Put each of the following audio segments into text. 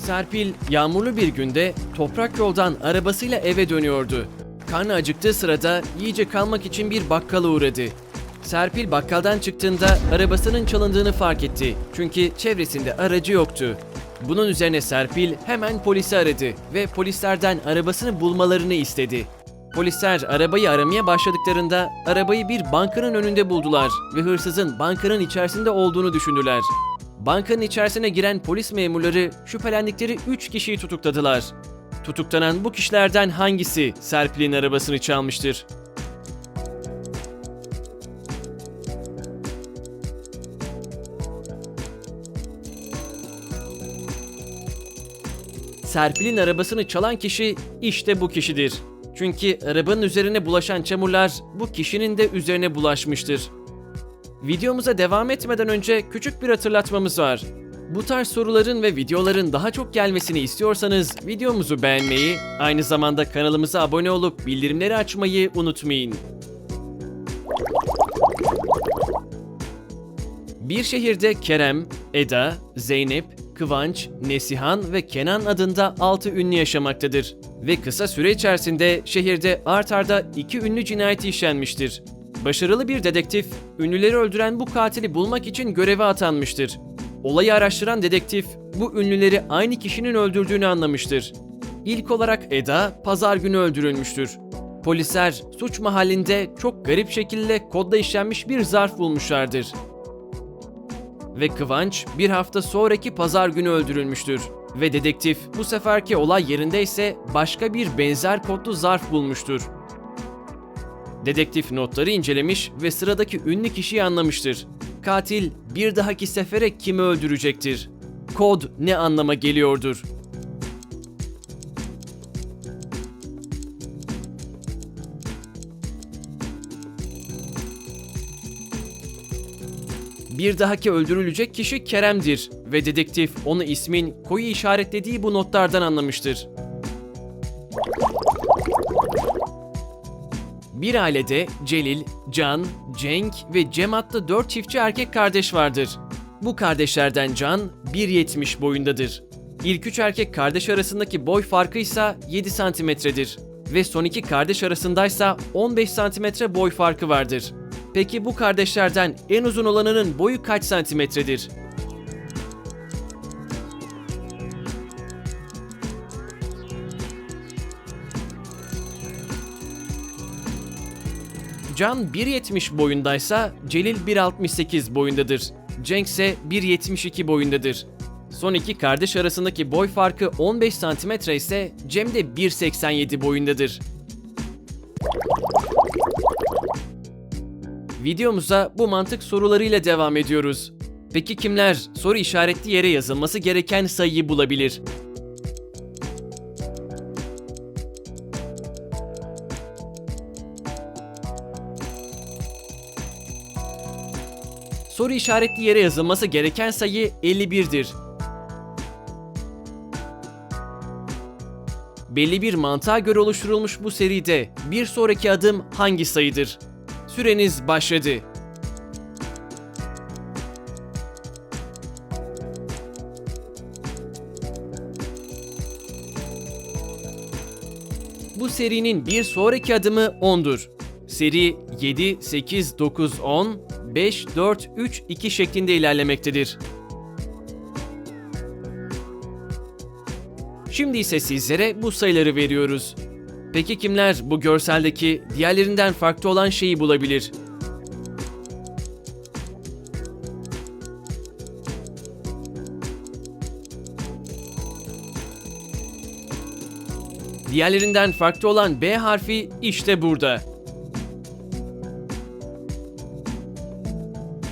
Serpil yağmurlu bir günde toprak yoldan arabasıyla eve dönüyordu. Karnı acıktığı sırada yiyecek kalmak için bir bakkala uğradı. Serpil bakkaldan çıktığında arabasının çalındığını fark etti. Çünkü çevresinde aracı yoktu. Bunun üzerine Serpil hemen polisi aradı ve polislerden arabasını bulmalarını istedi. Polisler arabayı aramaya başladıklarında arabayı bir bankanın önünde buldular ve hırsızın bankanın içerisinde olduğunu düşündüler. Bankanın içerisine giren polis memurları şüphelendikleri 3 kişiyi tutukladılar. Tutuklanan bu kişilerden hangisi Serpil'in arabasını çalmıştır? Serpil'in arabasını çalan kişi işte bu kişidir. Çünkü arabanın üzerine bulaşan çamurlar bu kişinin de üzerine bulaşmıştır. Videomuza devam etmeden önce küçük bir hatırlatmamız var. Bu tarz soruların ve videoların daha çok gelmesini istiyorsanız videomuzu beğenmeyi, aynı zamanda kanalımıza abone olup bildirimleri açmayı unutmayın. Bir şehirde Kerem, Eda, Zeynep, Kıvanç, Nesihan ve Kenan adında 6 ünlü yaşamaktadır. Ve kısa süre içerisinde şehirde art arda iki ünlü cinayeti işlenmiştir. Başarılı bir dedektif, ünlüleri öldüren bu katili bulmak için göreve atanmıştır. Olayı araştıran dedektif, bu ünlüleri aynı kişinin öldürdüğünü anlamıştır. İlk olarak Eda, pazar günü öldürülmüştür. Polisler suç mahallinde çok garip şekilde kodda işlenmiş bir zarf bulmuşlardır ve Kıvanç bir hafta sonraki pazar günü öldürülmüştür. Ve dedektif bu seferki olay yerinde ise başka bir benzer kodlu zarf bulmuştur. Dedektif notları incelemiş ve sıradaki ünlü kişiyi anlamıştır. Katil bir dahaki sefere kimi öldürecektir? Kod ne anlama geliyordur? Bir dahaki öldürülecek kişi Kerem'dir ve dedektif onu ismin koyu işaretlediği bu notlardan anlamıştır. Bir ailede Celil, Can, Cenk ve Cem adlı dört çiftçi erkek kardeş vardır. Bu kardeşlerden Can 1.70 boyundadır. İlk üç erkek kardeş arasındaki boy farkı ise 7 santimetredir. Ve son iki kardeş arasındaysa 15 santimetre boy farkı vardır. Peki bu kardeşlerden en uzun olanının boyu kaç santimetredir? Can 1.70 boyundaysa Celil 1.68 boyundadır. Cenk ise 1.72 boyundadır. Son iki kardeş arasındaki boy farkı 15 santimetre ise Cem de 1.87 boyundadır. Videomuza bu mantık sorularıyla devam ediyoruz. Peki kimler soru işaretli yere yazılması gereken sayıyı bulabilir? Soru işaretli yere yazılması gereken sayı 51'dir. Belli bir mantığa göre oluşturulmuş bu seride bir sonraki adım hangi sayıdır? Süreniz başladı. Bu serinin bir sonraki adımı 10'dur. Seri 7, 8, 9, 10, 5, 4, 3, 2 şeklinde ilerlemektedir. Şimdi ise sizlere bu sayıları veriyoruz. Peki kimler bu görseldeki diğerlerinden farklı olan şeyi bulabilir? Diğerlerinden farklı olan B harfi işte burada.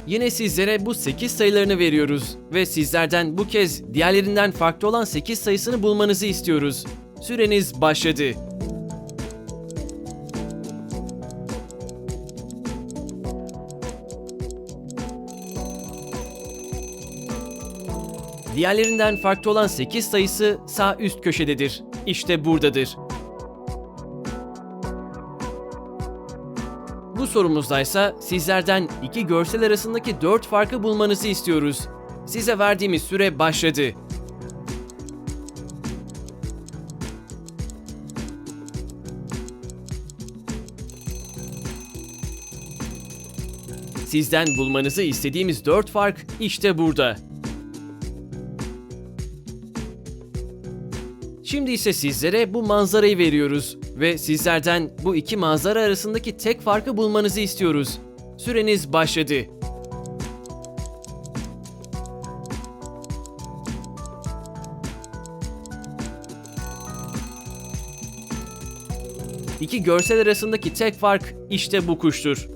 Yine sizlere bu 8 sayılarını veriyoruz ve sizlerden bu kez diğerlerinden farklı olan 8 sayısını bulmanızı istiyoruz. Süreniz başladı. Diğerlerinden farklı olan 8 sayısı sağ üst köşededir. İşte buradadır. sorumuzdaysa sizlerden iki görsel arasındaki dört farkı bulmanızı istiyoruz. Size verdiğimiz süre başladı. Sizden bulmanızı istediğimiz dört fark işte burada. Şimdi ise sizlere bu manzarayı veriyoruz ve sizlerden bu iki manzara arasındaki tek farkı bulmanızı istiyoruz. Süreniz başladı. İki görsel arasındaki tek fark işte bu kuştur.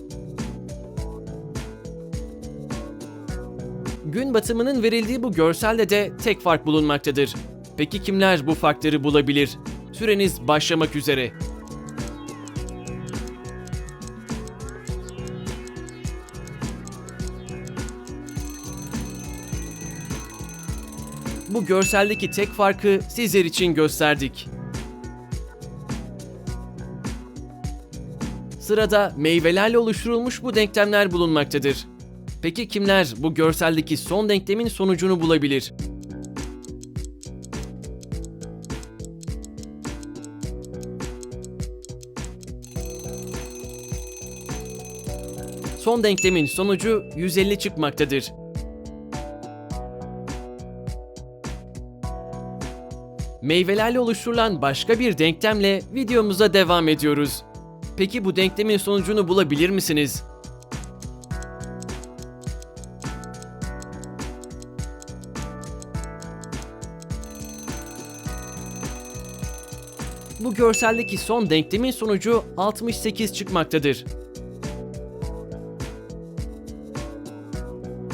Gün batımının verildiği bu görselde de tek fark bulunmaktadır. Peki kimler bu farkları bulabilir? Süreniz başlamak üzere. Bu görseldeki tek farkı sizler için gösterdik. Sırada meyvelerle oluşturulmuş bu denklemler bulunmaktadır. Peki kimler bu görseldeki son denklemin sonucunu bulabilir? Son denklemin sonucu 150 çıkmaktadır. Meyvelerle oluşturulan başka bir denklemle videomuza devam ediyoruz. Peki bu denklemin sonucunu bulabilir misiniz? Bu görseldeki son denklemin sonucu 68 çıkmaktadır.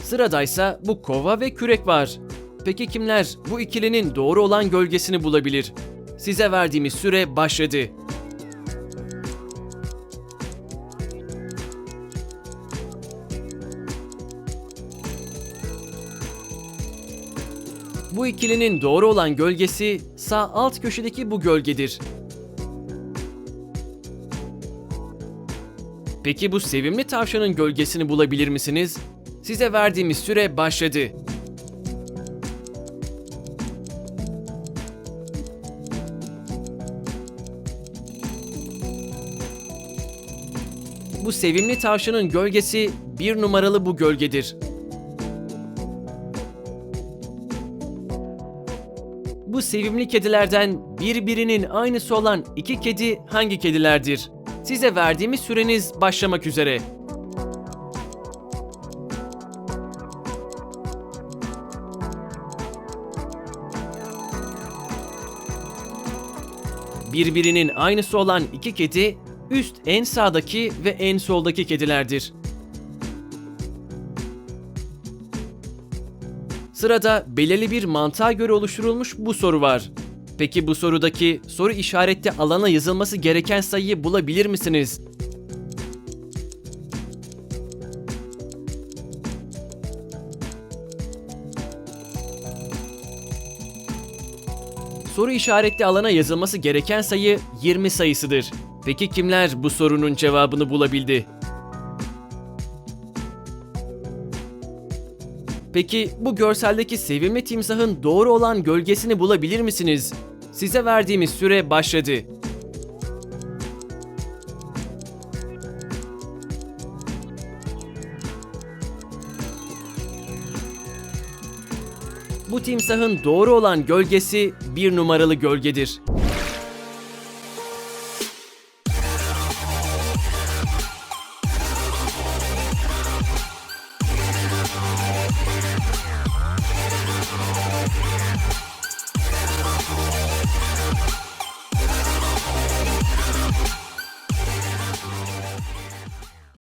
Sıradaysa bu kova ve kürek var. Peki kimler bu ikilinin doğru olan gölgesini bulabilir? Size verdiğimiz süre başladı. Bu ikilinin doğru olan gölgesi sağ alt köşedeki bu gölgedir. Peki bu sevimli tavşanın gölgesini bulabilir misiniz? Size verdiğimiz süre başladı. Bu sevimli tavşanın gölgesi bir numaralı bu gölgedir. Bu sevimli kedilerden birbirinin aynısı olan iki kedi hangi kedilerdir? Size verdiğimiz süreniz başlamak üzere. Birbirinin aynısı olan iki kedi üst en sağdaki ve en soldaki kedilerdir. Sırada belirli bir mantığa göre oluşturulmuş bu soru var. Peki bu sorudaki soru işaretli alana yazılması gereken sayıyı bulabilir misiniz? Soru işaretli alana yazılması gereken sayı 20 sayısıdır. Peki kimler bu sorunun cevabını bulabildi? Peki bu görseldeki sevimli timsahın doğru olan gölgesini bulabilir misiniz? Size verdiğimiz süre başladı. Bu timsahın doğru olan gölgesi bir numaralı gölgedir.